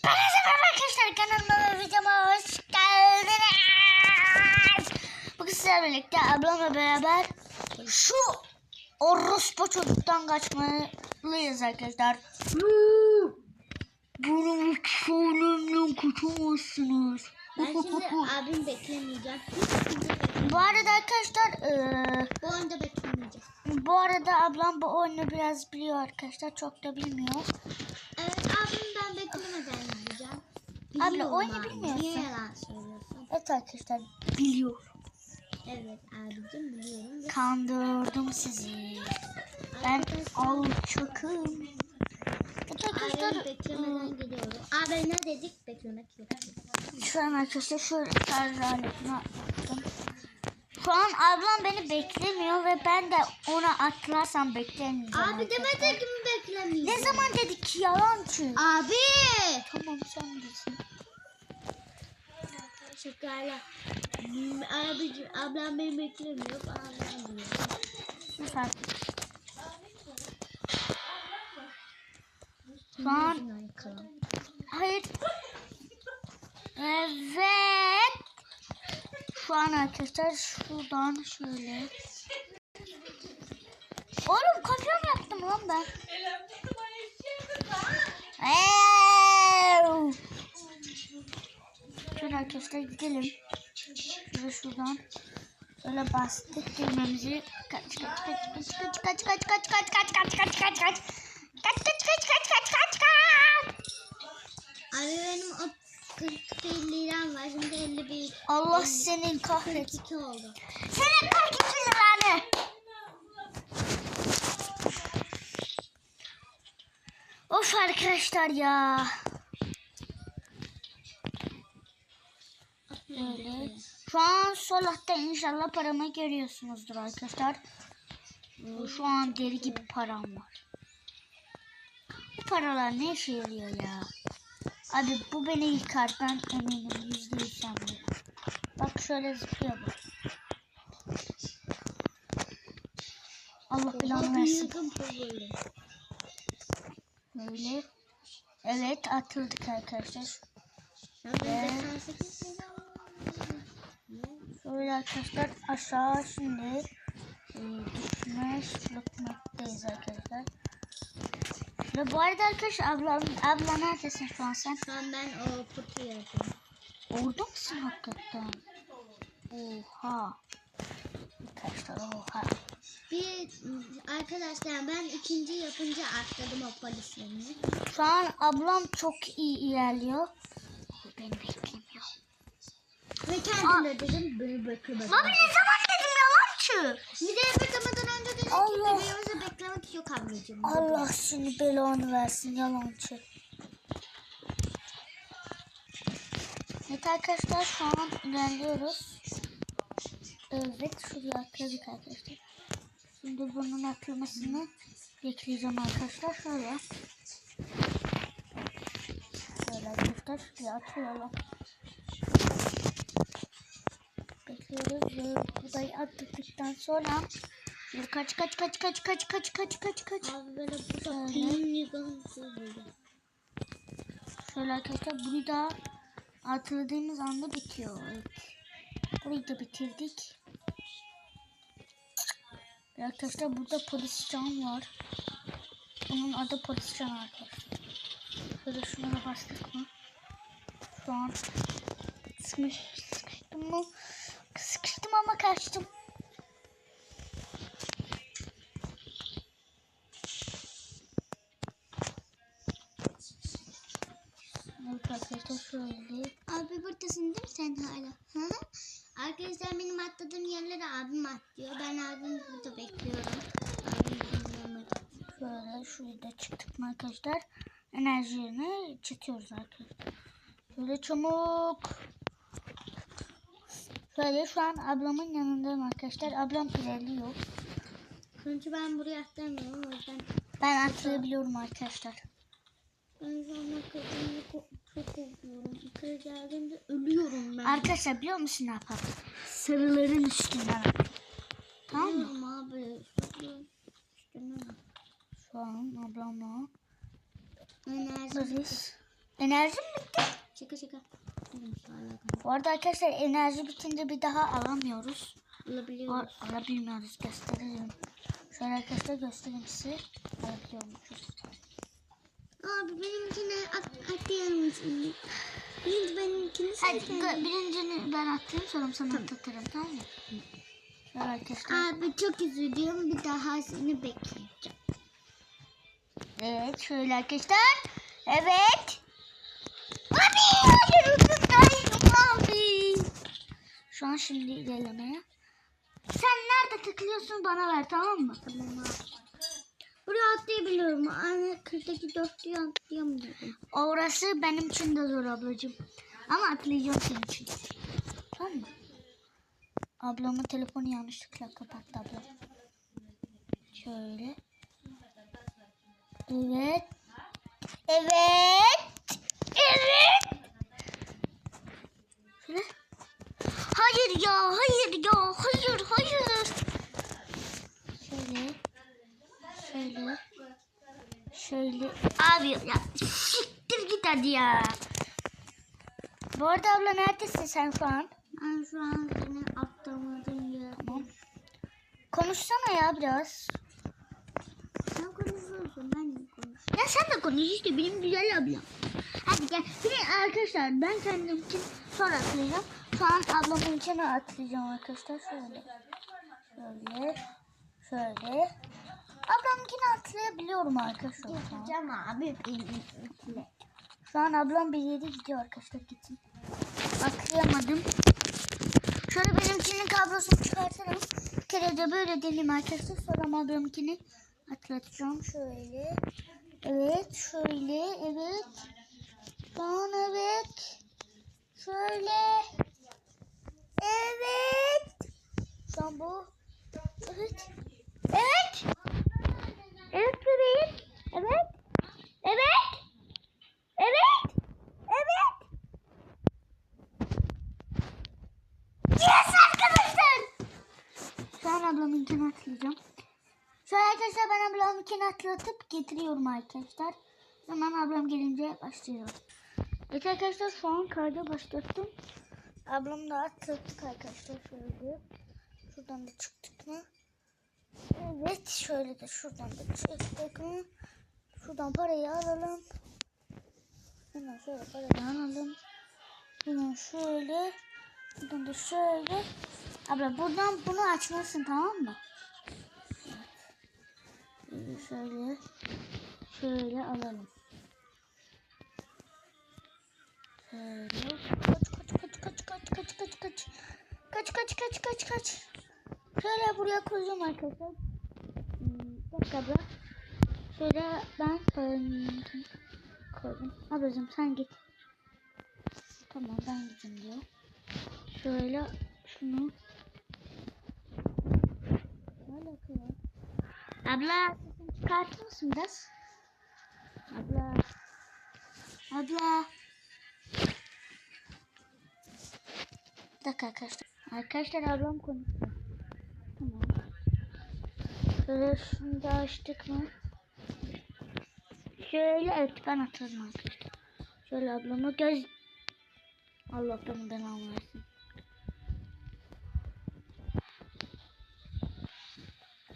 Merhaba arkadaşlar kanalıma ve videoma hoş geldiniz. Bugün sizlerle birlikte ablamla beraber şu orospu çocuktan kaçmalıyız arkadaşlar. Bunu çoğunumdan kaçamazsınız. Ben şimdi abim beklemeyeceğim. Bu arada arkadaşlar eee, Bu anda beklemeyeceğim. bu arada ablam bu oyunu biraz biliyor arkadaşlar çok da bilmiyor. Evet abim ben beklemeden gideceğim. Abla, Biliyorum oyunu bilmiyorsun. Niye yalan söylüyorsun? Evet arkadaşlar biliyor. Evet abicim biliyorum. Kandırdım sizi. Ben alçakım. Evet arkadaşlar beklemeden gidiyorum. Abi ne dedik? Beklemek yok. şu an arkadaşlar şöyle şarj aletini attım. Şu an ablam beni beklemiyor ve ben de ona atlarsam beklemeyeceğim. Abi arkadaşlar. demedi ki mi beklemeyeceğim? Ne zaman dedik yalancı? Abi! Tamam sen bilirsin. Şekerler. Abicim ablam beni beklemiyor. Ablam diyor. Şu an Hayır. Evet. Şu an arkadaşlar şuradan şöyle. Oğlum mı yaptım lan ben? Arkadaşlar gidelim. Şöyle şuradan. Şöyle bastık girmemizi. Kaç kaç kaç kaç kaç kaç kaç kaç kaç kaç kaç kaç kaç kaç. Kaç kaç kaç kaç kaç kaç kaç. Abi benim o 41 liram var. Şimdi 51. Allah senin kahretsin. 42 oldu. Senin kahretsin liranı. Of arkadaşlar ya. Böyle. Şu an sol altta inşallah paramı görüyorsunuzdur arkadaşlar. Şu an deri gibi param var. Bu paralar ne işe yarıyor ya? Abi bu beni yıkar ben eminim yüzde yüz. Bak şöyle zıplıyor bu. Allah belanı versin. Böyle. Evet atıldık arkadaşlar. Ya ben de 88 lira Şöyle arkadaşlar aşağı şimdi e, noktadeyiz arkadaşlar. Ve bu arada arkadaşlar abla, abla neredesin şu an sen? Şu an ben o kutuyu yapıyorum. Orada mısın hakikaten? Oha. Arkadaşlar oha. Bir arkadaşlar ben ikinci yapınca atladım o polislerini. Şu an ablam çok iyi ilerliyor. Beni beklemiyor. Ve kendine dedim beni beklemeden. Abi ne zaman dedim yalancı? Bir de beklemeden önce dedim Allah. ki bebeğimizi beklemek yok ablacığım. Allah seni belanı versin yalancı. Evet arkadaşlar şu an ilerliyoruz. Evet şuraya atladık arkadaşlar. Şimdi bunun atlamasını bekleyeceğim arkadaşlar. Şöyle. Şöyle arkadaşlar şuraya atlayalım. Bekliyoruz ve burayı atladıktan sonra Şimdi kaç kaç kaç kaç kaç kaç kaç kaç kaç Abi böyle bu da Şöyle. arkadaşlar bunu da atladığımız anda bitiyor. Evet. Burayı da bitirdik. Ve arkadaşlar burada polis can var. Bunun adı polis can arkadaşlar. Şöyle şuna bastık mı? Şu an sıkmış, sıkıştım mı? Sıkıştım ama kaçtım. Arkadaşlar şöyle. Abi buradasın değil mi sen hala? Hı hı. Arkadaşlar benim atladığım yerlere abim atlıyor. Ben abimi burada bekliyorum. Abim bilmiyorum. Şöyle şurada çıktık mı arkadaşlar? Enerjilerini çekiyoruz arkadaşlar. Şöyle çabuk. Şöyle şu an ablamın yanındayım arkadaşlar. Ablam ilerliyor. Çünkü ben buraya atlamıyorum o yüzden. Ben atlayabiliyorum arkadaşlar. Ben kırdığımda ko- çok korkuyorum. Yukarı geldiğimde ölüyorum ben. Arkadaşlar biliyor musun ne yapalım? Sarıların üstünden. Tamam mı? Abi. İstemem. Şu an ablamla Enerji. buradayız. Enerjim bitti. Şaka şaka. Bu arada arkadaşlar enerji bitince bir daha alamıyoruz. Olabiliyor. Var, alabilmiyoruz. Gösterelim. Şöyle arkadaşlar göstereyim size. Alabiliyormuşuz. Abi benimkine at atlayalım şimdi. Birinci benimkini Hadi sen gö- birincini ben atayım sonra sana atlatırım tamam mı? Şöyle arkadaşlar. Abi çok üzülüyorum. Bir daha seni bekleyeceğim. Evet şöyle arkadaşlar. Evet. Abi hayır ucundayım abi. Şu an şimdi ilerlemeye. Sen nerede tıklıyorsun bana ver tamam mı? Tamam abi. Buraya atlayabiliyorum. Anne 42 dört diye atlayamıyorum. Orası benim için de zor ablacığım. Ama atlayacağım senin için. Tamam mı? Ablamın telefonu yanlışlıkla kapattı ablam. Şöyle. Evet. Evet. Evet. Şöyle. Hayır ya, hayır ya, hayır, hayır. Şöyle. Şöyle. Şöyle. Abi ya siktir git hadi ya. Bu arada abla neredesin sen şu an? Ben şu an seni atlamadığım yer. Tamam. Konuşsana ya biraz. Sen konuşuyorsun. Ben de konuşuyorum. Ya sen de konuş işte benim güzel ablam. Hadi gel. Bir arkadaşlar ben kendim için sonra atlayacağım. Şu an ablamın içine atlayacağım arkadaşlar. Şöyle. Şöyle. Şöyle. Ablamınkini atlayabiliyorum arkadaşlar. Gideceğim abi. Şu an ablam bir yere gidiyor arkadaşlar gitsin. Atlayamadım. Şöyle benimkinin kablosunu çıkartalım. Bir kere de böyle deneyim arkadaşlar. Sonra ablamınkini atlatacağım. Şöyle. Evet. Şöyle. Evet. An evet. Şöyle. Evet. An bu. Evet. Evet. Evet bebeğim. Evet. Evet. Evet. Evet. Yes arkadaşlar. Şu an ablamınkini atlayacağım. An arkadaşlar ben ablamınkini atlatıp getiriyorum arkadaşlar. Hemen ablam gelince başlayalım. Evet arkadaşlar şu an kayda başlattım. Ablam da atlattık arkadaşlar şöyle. Şuradan da çıktık mı? Evet şöyle de şuradan da çıktık mı? Şuradan parayı alalım. Hemen şöyle paradan alalım. Hemen şöyle. Buradan da şöyle. Abla buradan bunu açmalısın tamam mı? Evet. Şöyle. Şöyle alalım. Şöyle. Kaç kaç kaç kaç kaç kaç kaç kaç. Kaç kaç kaç. Şöyle buraya koyacağım arkadaşlar. Hmm, Bir dakika abla. Şöyle ben koydum. Ablacığım sen git. Tamam ben gideyim diyor. Şöyle şunu. Ne alaka? Abla sesini çıkartır mısın biraz? Abla. Abla. Bir dakika arkadaşlar. Arkadaşlar ablam konuşuyor. Tamam. Şöyle şunu da açtık mı? Şöyle evet ben atarım arkadaşlar. Şöyle ablama göz... Allah beni ben almasın.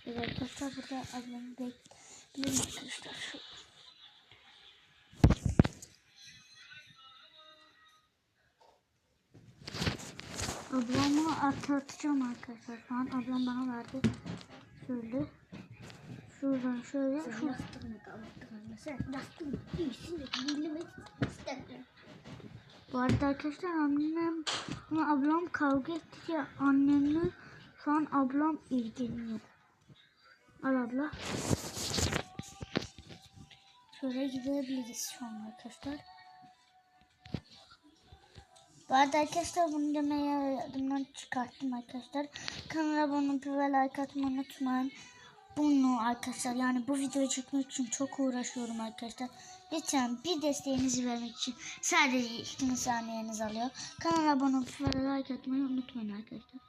Şöyle burada ablamı bekleyelim arkadaşlar. Şu... Ablamı atlatacağım arkadaşlar. Şu an ablam bana verdi. Şöyle. Şuradan şöyle. Şu... Yastığını kaldırma. Sen yastığını iyisin de dinlemek istemiyorum. Bu arada arkadaşlar annem ama ablam kavga etti ya annemle şu an ablam ilgileniyor. Al abla. Şöyle gidebiliriz şu an arkadaşlar. Bu arada arkadaşlar bunu demeye yardımdan çıkarttım arkadaşlar. Kanala abone olup ve like atmayı unutmayın. Bunu arkadaşlar yani bu videoyu çekmek için çok uğraşıyorum arkadaşlar. Lütfen bir desteğinizi vermek için sadece 2 saniyeniz alıyor. Kanala abone olup ve like atmayı unutmayın arkadaşlar.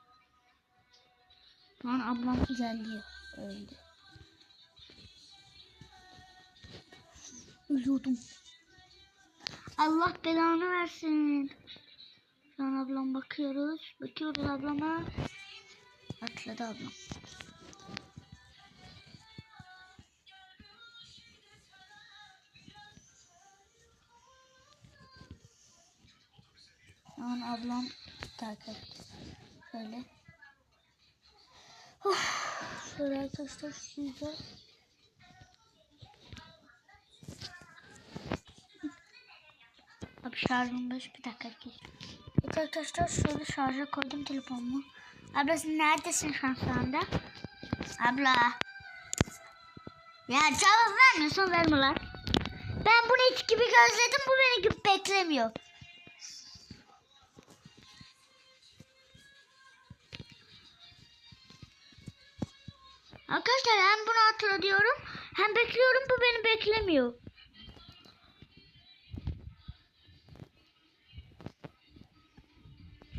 Şu an ablam ilerliyor. Öldü. Ölüyordum. Allah belanı versin. Şu an ablam bakıyoruz. Bakıyoruz ablama. Atladı ablam. Şu an ablam takip. Şöyle. Of, şöyle arkadaşlar size. Abi şarjım 5 bir dakika geç. Evet arkadaşlar şöyle şarja koydum telefonumu. Abla sen neredesin şu an şu anda? Abla. Ya cevap vermiyorsan verme lan. Ben bunu hiç gibi gözledim bu beni gibi beklemiyor. Arkadaşlar hem bunu hatırla diyorum hem bekliyorum bu beni beklemiyor.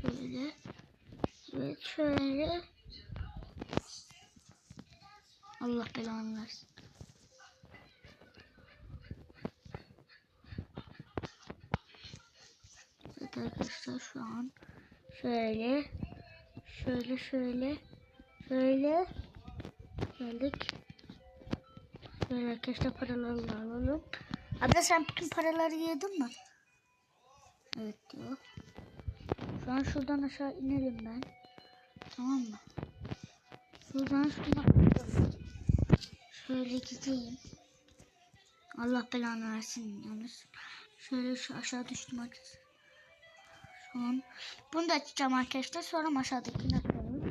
Şöyle ve şöyle. Allah belanı versin. Evet arkadaşlar şu an şöyle şöyle şöyle şöyle geldik. Şöyle arkadaşlar paraları alalım. Abla sen bütün paraları yedin mi? Evet diyor. Şu an şuradan aşağı inelim ben. Tamam mı? Şuradan şuna Şöyle gideyim. Allah belanı versin yalnız. Şöyle şu aşağı düştüm arkadaşlar. Şu an bunu da açacağım arkadaşlar. Sonra aşağıdakini açalım.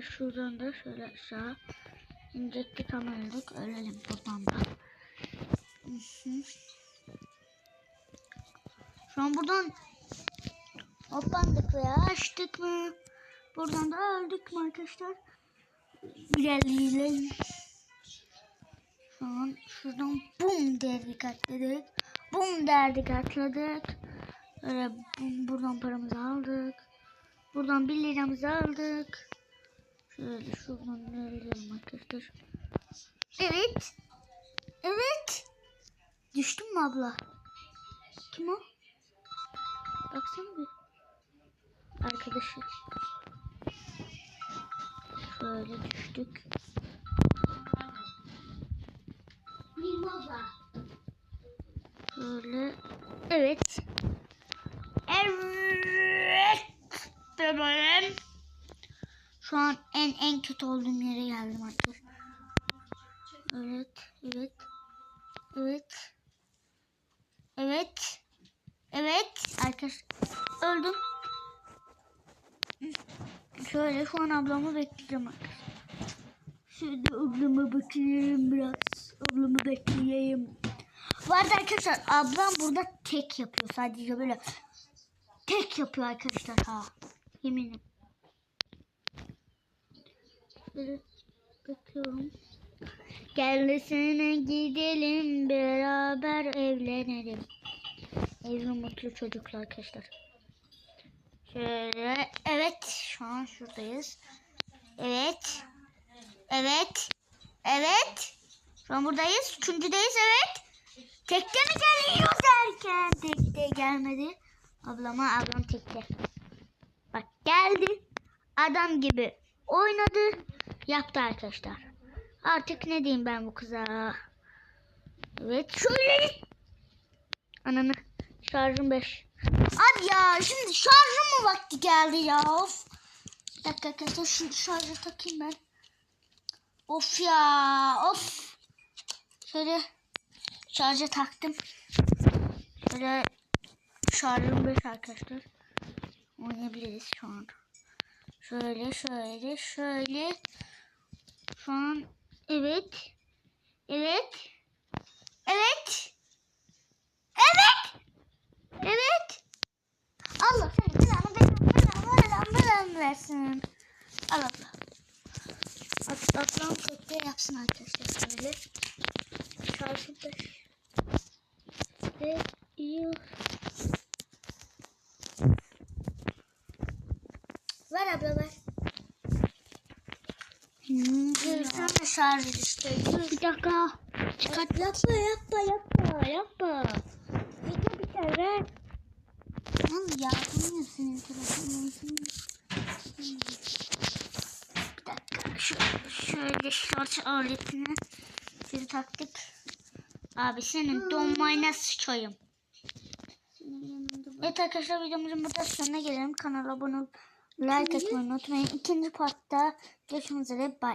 Şuradan da şöyle aşağı inecektik ama öldük. Ölelim buradan da. Şu an buradan hoppandık veya açtık mı? Buradan da öldük mü arkadaşlar? İlerleyelim. Şu an şuradan bum derdik atladık. Bum derdik atladık. Böyle bum, buradan paramızı aldık. Buradan 1 liramızı aldık. Şöyle şuradan verelim arkadaşlar. Evet. Evet. Düştün mü abla? Kim o? Baksana bir. Arkadaşı. Şöyle düştük. Böyle. Evet. Evet. Bebeğim. Şu an en en kötü olduğum yere geldim artık. Evet. Evet. Evet. Evet. Evet. Arkadaş öldüm. Şöyle şu an ablamı bekleyeceğim. Şöyle ablamı bekleyeyim biraz. Ablamı bekleyeyim. Bu arada arkadaşlar ablam burada tek yapıyor. Sadece böyle tek yapıyor arkadaşlar ha. Yeminim. Böyle bakıyorum. Gelsene gidelim beraber evlenelim. Evli mutlu çocuklar arkadaşlar. Şöyle evet şu an şuradayız. Evet. Evet. Evet. Şu an buradayız. Üçüncüdeyiz evet. Tekte mi geliyor derken tekte gelmedi. Ablama ablam tekte. Bak geldi. Adam gibi oynadı. Yaptı arkadaşlar. Artık ne diyeyim ben bu kıza. Evet şöyle. Ananı şarjım 5. Abi ya şimdi şarjım mı vakti geldi ya of. Bir dakika arkadaşlar şu şarjı takayım ben. Of ya of. Şöyle şarja taktım. Şöyle şarjım 5 arkadaşlar. Oynayabiliriz şu an. Şöyle şöyle şöyle. Şu an. Evet. Evet. Evet. Evet. Allah seni belanı belanı belanı belanı versin. Al abla. At, ablam tekte yapsın arkadaşlar şöyle. Şarjı da. Ve iyi. Ver abla ver. Hmm, Görürsen de şarjı düştü. Bir dakika. Çıkart. Yapma yapma yapma yapma. Video biter ver ver. Lan yardımıyor senin telefonun. Dakika. Şu, şöyle şarj aletini bir taktık. Abi senin donmayına sıçayım. Evet arkadaşlar videomuzun burada sonuna gelelim. Kanala abone olup like atmayı unutmayın. İkinci partta görüşmek üzere. Bye.